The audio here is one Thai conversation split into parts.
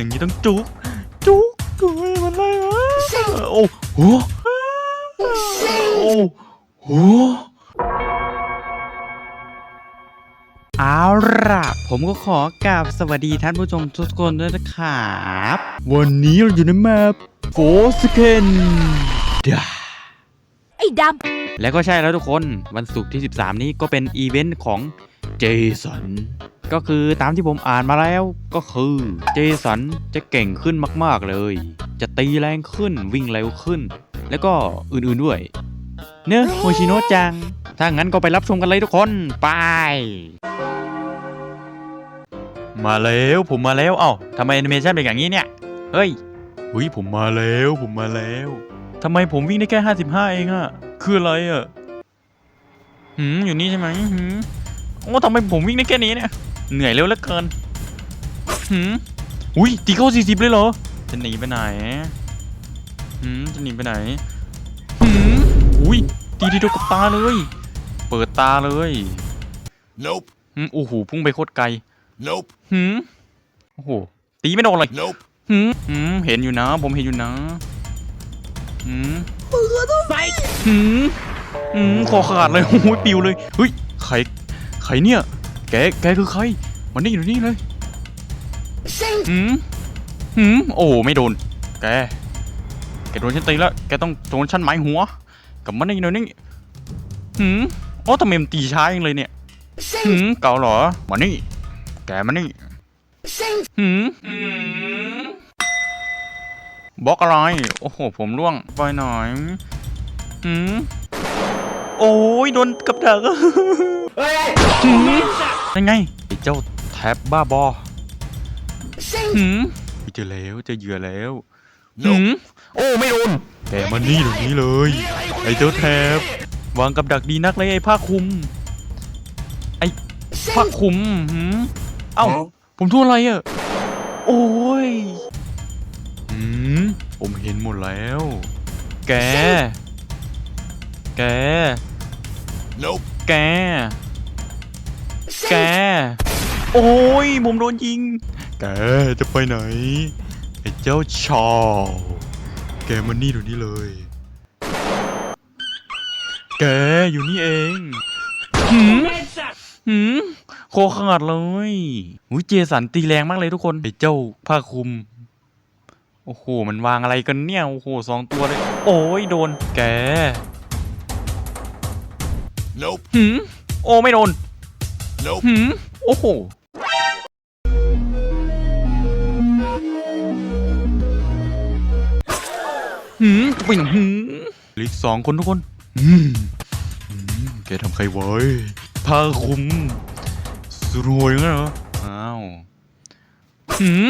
อย่างนี้ต้องจุกจุกโอ้ยมันอะไรวะโอ้โหโอ้โหเอาล่ะ ผมก็ขอกราบสวัสดีท่านผู้ชมทุกคนด้วยนะครับ วันนี้เราอยู่ในแมปโฟสเคนดาไอ้ดและก็ใช่แล้วทุกคนวันศุกร์ที่ 13 นี้ก็เป็นอีเวนต์ของเจสัน ก็คือตามที่ผมอ่านมาแล้วก็คือเจสันจะเก่งขึ้นมาก ๆ เลย จะตีแรงขึ้นวิ่งเร็วขึ้น แล้วก็อื่นๆด้วย เนอะโมชิโนะจัง ถ้างั้นก็ไปรับชมกันเลยทุกคน ไป มาแล้วผมมาแล้วเอ้าทำไมแอนิเมชันเป็นอย่างนี้เนี่ย เฮ้ยหุยผมมาแล้วผมมาแล้วทำไมผมวิ่งได้แค่ 55 เองอะคืออะไรอะหืมอยู่นี่ใช่ไหมหืมโอ้ทำไมผมวิ่งได้แค่นี้เนี่ย เหนื่อยเร็วเหลือเกินหืมอุ้ยตีเข้า40เลยเหรอ จะหนีไปไหนหืมจะหนีไปไหนหืมอุ้ยตีทีเดียวกับตาเลย เปิดตาเลย Nope. หืมโอ้โหพุ่งไปโคตรไกล Nope. หืมโอ้โหตีไม่โดนเลย Nope. หืมหืมเห็นอยู่นะ ผมเห็นอยู่นะหืมหืมหืมคอขาดเลยโอ้ยปิวเลยเฮ้ยใครใครเนี่ย แก แกคือใคร มันนี่อยู่นี่เลยหืมหืมโอ้ ไม่โดน แก แกโดนฉันตีแล้ว แกต้องโดนฉันหมายหัว กับมันนี่หน่อยนี่หืมโอ้ทำไมมันตีช้าอย่างเลยเนี่ยหืมเก่าเหรอมานี่ แกมานี่หืมบล็อกอะไร โอ้โห ผมร่วงไปหน่อยหืมโอ้ยโดนกับดักหืม ยังไงไอ้เจ้าแท็บบ้าบอหืมเจอแล้วเจอเหยื่อแล้วหืมโอ้ไม่โดนแกมานี่ตรงนี้เลย ไอ้เจ้าแท็บวางกับดักดีนักเลยไอ้ผ้าคลุม ไอ้ผ้าคลุมหืมเอ้าผมทั่วอะไรอะโอ้ยอืมผมเห็นหมดแล้ว แก แก Nope. แก แก โอ้ยผมโดนยิง แกจะไปไหน ไอ้เจ้าชาวแกมันนี่ดูนี่เลย แกอยู่นี่เองหืมหืมโคอขาดเลยอุ้ยเจสันตีแรงมากเลยทุกคน ไอ้เจ้าผ้าคลุม โอ้โห มันวางอะไรกันเนี่ย โอ้โหสองตัวเลย โอ้ยโดน แก Nope. หืมโอ้ไม่โดน Nope. หืมโอ้โหหืมจะไปไหนหืมเหลืออีกสองคนทุกคนอืมอืมแกทำใครไว้ผ้าคลุมสรวยงั้นเหรอ อ้าวหืม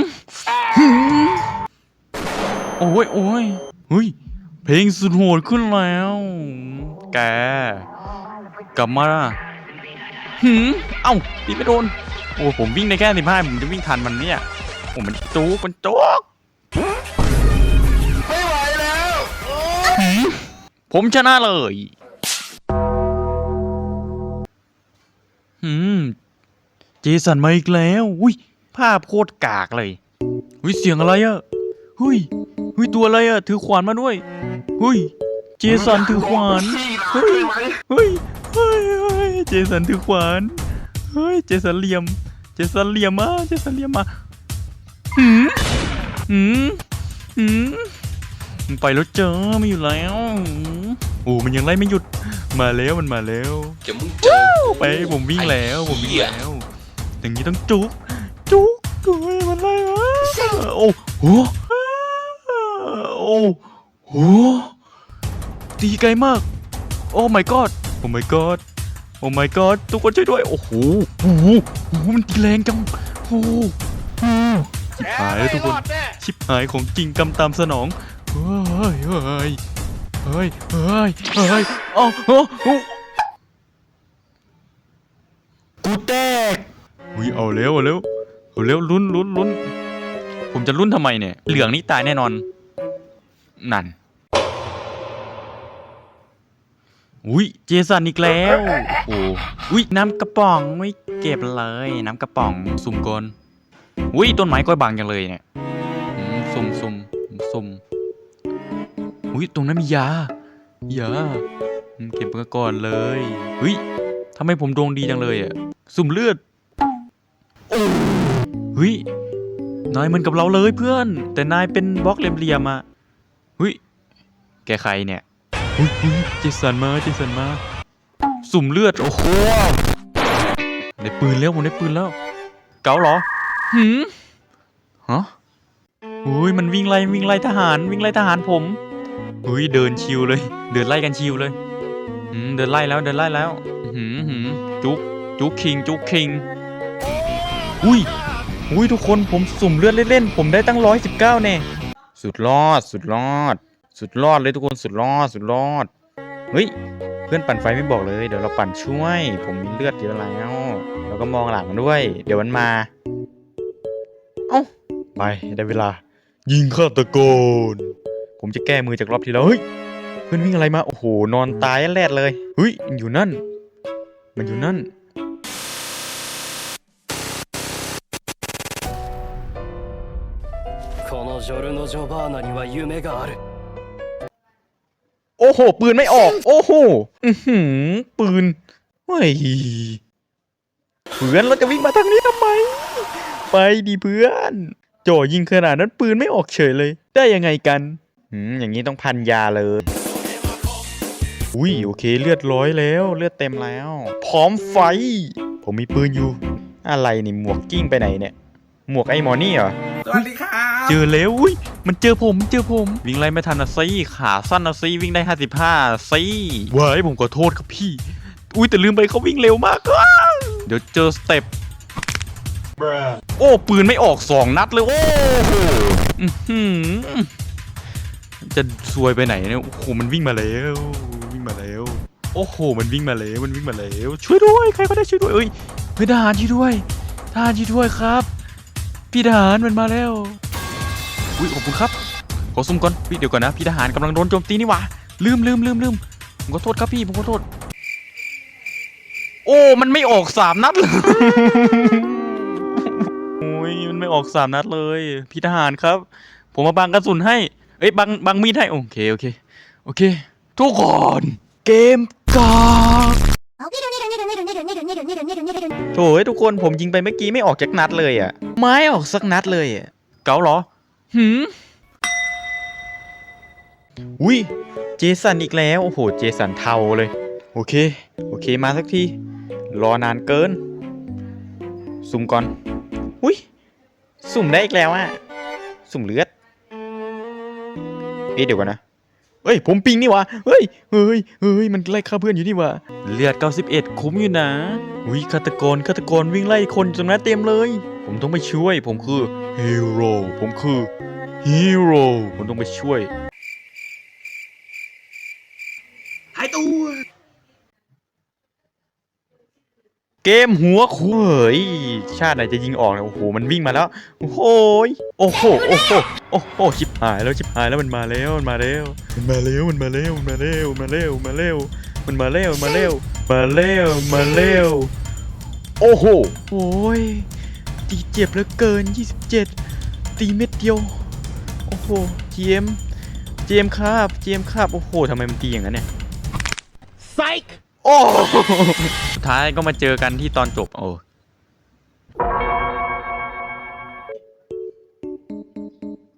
หืมโอ้ยโอ้ยเฮ้ย เพลงสุดโหดขึ้นแล้ว แก กลับมาละ หืมเอ้าตีไม่โดน โอ้ผมวิ่งได้แค่สิบห้าผมจะวิ่งทันมันเนี่ยโอ้มันจุกมันจุกไม่ไหวแล้วหืมผมชนะเลยหืมเจสันมาอีกแล้ว อุ้ยภาพโคตรกากเลยอุ้ยเสียงอะไรอะเฮ้ยเฮ้ยตัวอะไรอะถือขวานมาด้วยเฮ้ยเจสันถือขวานเฮ้ยเฮ้ย เฮ้ยเฮ้ยเจสันถือขวานเฮ้ยเจสันเหลี่ยม เจสันเหลี่ยมมาเจสันเหลี่ยมมาหืมหืมหืมมันไปแล้วเจอไม่อยู่แล้วโอ้มันยังไล่ไม่หยุดมาแล้วมันมาแล้วจะมึงเจอไปผมวิ่งแล้วผมวิ่งแล้วอย่างนี้ต้องจุกจุกโอ้ยมันไล่วะโอ้โหโอ้โหตีไกลมาก โอ้ my god โอ้ my god โอ้ my god ทุกคนช่วยด้วย โอ้โหโอ้โหโอ้โหมันตีแรงจังโอ้โหโอ้โหชิบหายแล้วทุกคน ชิบหายของจริงกำตามสนอง เฮ้ย เฮ้ย เฮ้ย เฮ้ย เฮ้ยเอ้าเอ้าเอ้ากูแตกอุ้ยเอาเร็วเอาเร็วเอาเร็วลุ้นลุ้นลุ้นผมจะลุ้นทำไมเนี่ย เหลืองนี่ตายแน่นอน นั่น อุ้ยเจสันอีกแล้ว โอ้อุ้ยน้ำกระป๋องไม่เก็บเลย น้ำกระป๋องสุ่มก่อนอุ้ยต้นไม้ก้อยบางจังเลยเนี่ยสุ่มสุ่มสุ่มอุ้ยตรงนั้นมียายาเก็บมาก่อนเลยเฮ้ยทำไมผมดวงดีจังเลยอะสุ่มเลือดเฮ้ยนายเหมือนกับเราเลยเพื่อน แต่นายเป็นบล็อกเหลี่ยมๆอะเฮ้ยแกใครเนี่ย เฮ้ยเฮ้ยเจสันมาเจสันมา สุ่มเลือด โอ้โหได้ปืนแล้วผมได้ปืนแล้ว เก๋าเหรอหืมฮะอุ้ยมันวิ่งไล่วิ่งไล่ทหารวิ่งไล่ทหารผมอุ้ยเดินชิวเลย เดินไล่กันชิวเลยอืมเดินไล่แล้วเดินไล่แล้วหืมหืมจุกจุกคิงจุกคิงอุ้ยอุ้ยทุกคนผมสุ่มเลือดเล่นๆผมได้ตั้งร้อยสิบเก้าแน่สุดรอดสุดรอด สุดรอดเลยทุกคนสุดรอดสุดรอดเฮ้ย เพื่อนปั่นไฟไม่บอกเลย เดี๋ยวเราปั่นช่วย ผมมีเลือดเยอะแล้ว แล้วก็มองหลังด้วย เดี๋ยวมันมา เอ้า ไป ได้เวลา ยิงฆาตกรผมจะแก้มือจากรอบที่แล้ว เฮ้ย เพื่อนวิ่งอะไรมา โอ้โห นอนตายแรดเลย เฮ้ยมันอยู่นั่น มันอยู่นั่น このジョルノ・ジョバーナには夢がある โอ้โห ปืนไม่ออก โอ้โหอือหือ ปืนเฮ้ยเพื่อนเราจะวิ่งมาทางนี้ทำไม ไปดิเพื่อนจ่อยิงขนาดนั้นปืนไม่ออกเฉยเลย ได้ยังไงกันอืมอย่างนี้ต้องพันยาเลย อุ้ยโอเคเลือดร้อยแล้ว เลือดเต็มแล้ว พร้อมไฟ ผมมีปืนอยู่ อะไรนี่หมวกกิ้งไปไหนเนี่ย หมวกไอ้หมอนี่เหรอ สวัสดีครับ เจอแล้วอุ้ย มันเจอผมมันเจอผม วิ่งไล่ไม่ทันนะซี่ขาสั้นนะซี่วิ่งได้55ซี่ว้ายผมขอโทษครับพี่ อุ้ยแต่ลืมไปเขาวิ่งเร็วมากเดี๋ยวเจอสเต็ปโอ้ปืนไม่ออกสองนัดเลยโอ้โหจะซวยไปไหนเนี่ยโอ้โหมันวิ่งมาแล้ววิ่งมาแล้ว โอ้โห มันวิ่งมาแล้วมันวิ่งมาแล้ว ช่วยด้วยใครก็ได้ช่วยด้วยเอ้ยเฮ้ยทหารช่วยด้วยทหารช่วยด้วยครับ พี่ทหารมันมาแล้ว อุ้ยขอบคุณครับขอซุ่มก่อนพี่เดี๋ยวก่อนนะพี่ทหารกำลังโดนโจมตีนี่หว่าลืมลืมลืมลืมผมขอโทษครับพี่ผมขอโทษ โอ้ มันไม่ออกสามนัดเลยโอ้ยมันไม่ออกสามนัดเลย พี่ทหารครับ ผมมาบังกระสุนให้ เอ้ยบังบังมีดให้ โอเคโอเค โอเค ทุกคน เกมกากโถ่เอ้ยทุกคนผมยิงไปเมื่อกี้ไม่ออกจากนัดเลยอะ ไม้ออกสักนัดเลยอะ เกาเหรอ หืมอุ้ยเจสันอีกแล้ว โอ้โห เจสันเทาเลย โอเค โอเค มาสักที รอนานเกิน สุ่มก่อน อุ้ย สุ่มได้อีกแล้วอะสุ่มเลือด เอ๊ะเดี๋ยวก่อนนะเฮ้ย ผมปิงนี่วะเฮ้ย เฮ้ย เฮ้ย มันไล่ฆ่าเพื่อนอยู่นี่วะเลือด 91 คุ้มอยู่นะ อุ้ยฆาตกรฆาตกรวิ่งไล่คนตรงนั้นเต็มเลย ผมต้องไปช่วย ผมคือฮีโร่ผมคือฮีโร่ผมต้องไปช่วยหายตัวเกมหัวคุยชาติไหนจะยิงออกเนี่ยโอ้โหมันวิ่งมาแล้ว โอ้โหยโอ้โหโอ้โหโอ้โหชิบหายแล้วชิบหายแล้วมันมาแล้วมันมาแล้วมันมาแล้วมันมาแล้วมันมาแล้วมันมาแล้วมาแล้วมันมาแล้วมาแล้วมาแล้วมาแล้วโอ้โหโอ้ย ตีเจ็บเหลือเกิน 27 ตีเม็ดเดียว โอ้โห เจม เจมครับ เจมครับ โอ้โหทำไมมันตีอย่างนั้นเนี่ยไซค์โอ้สุดท้ายก็มาเจอกันที่ตอนจบ โอ้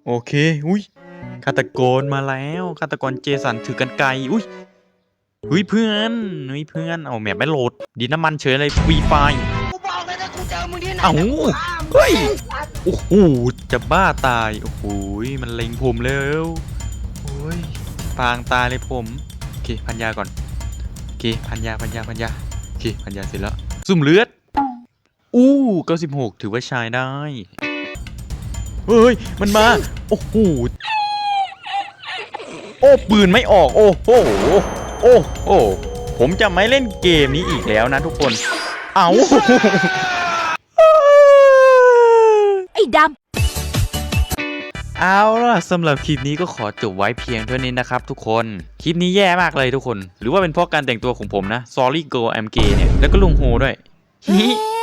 โอเค อุ้ยฆาตกรมาแล้วฆาตกรเจสันถือกันไกลอุ้ยเฮ้ยเพื่อนเฮ้ยเพื่อน เอาแมปไม่โหลด ดินน้ำมันเฉยอะไรฟรีไฟ มึงที่ไหนเอ้านะกูฆ่ามึงเฮ้ยโอ้โหจะบ้าตายโอ้โหมันเล็งผมแล้วโอ้ยปางตายเลยผมโอเคพันยาก่อนโอเคพันยาพันยาพันยาโอเคพันยาเสร็จแล้วซุ่มเลือดอู้96ถือว่าใช้ได้เฮ้ยมันมาโอ้โหโอ้ปืนไม่ออกโอ้โหโอ้โหผมจะไม่เล่นเกมนี้อีกแล้วนะทุกคนเอา เอาล่ะสำหรับคลิปนี้ก็ขอจบไว้เพียงเท่านี้นะครับทุกคน คลิปนี้แย่มากเลยทุกคน หรือว่าเป็นเพราะการแต่งตัวของผมนะ sorry girl I'm gay เนี่ย แล้วก็ลุงโฮด้วย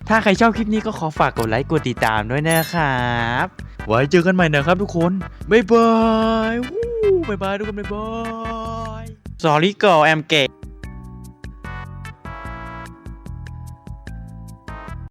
ถ้าใครชอบคลิปนี้ก็ขอฝากกดไลค์กดติดตามด้วยนะครับ ไว้เจอกันใหม่นะครับทุกคน บ๊ายบาย บ๊ายบายทุกคนบ๊ายบาย sorry girl I'm gay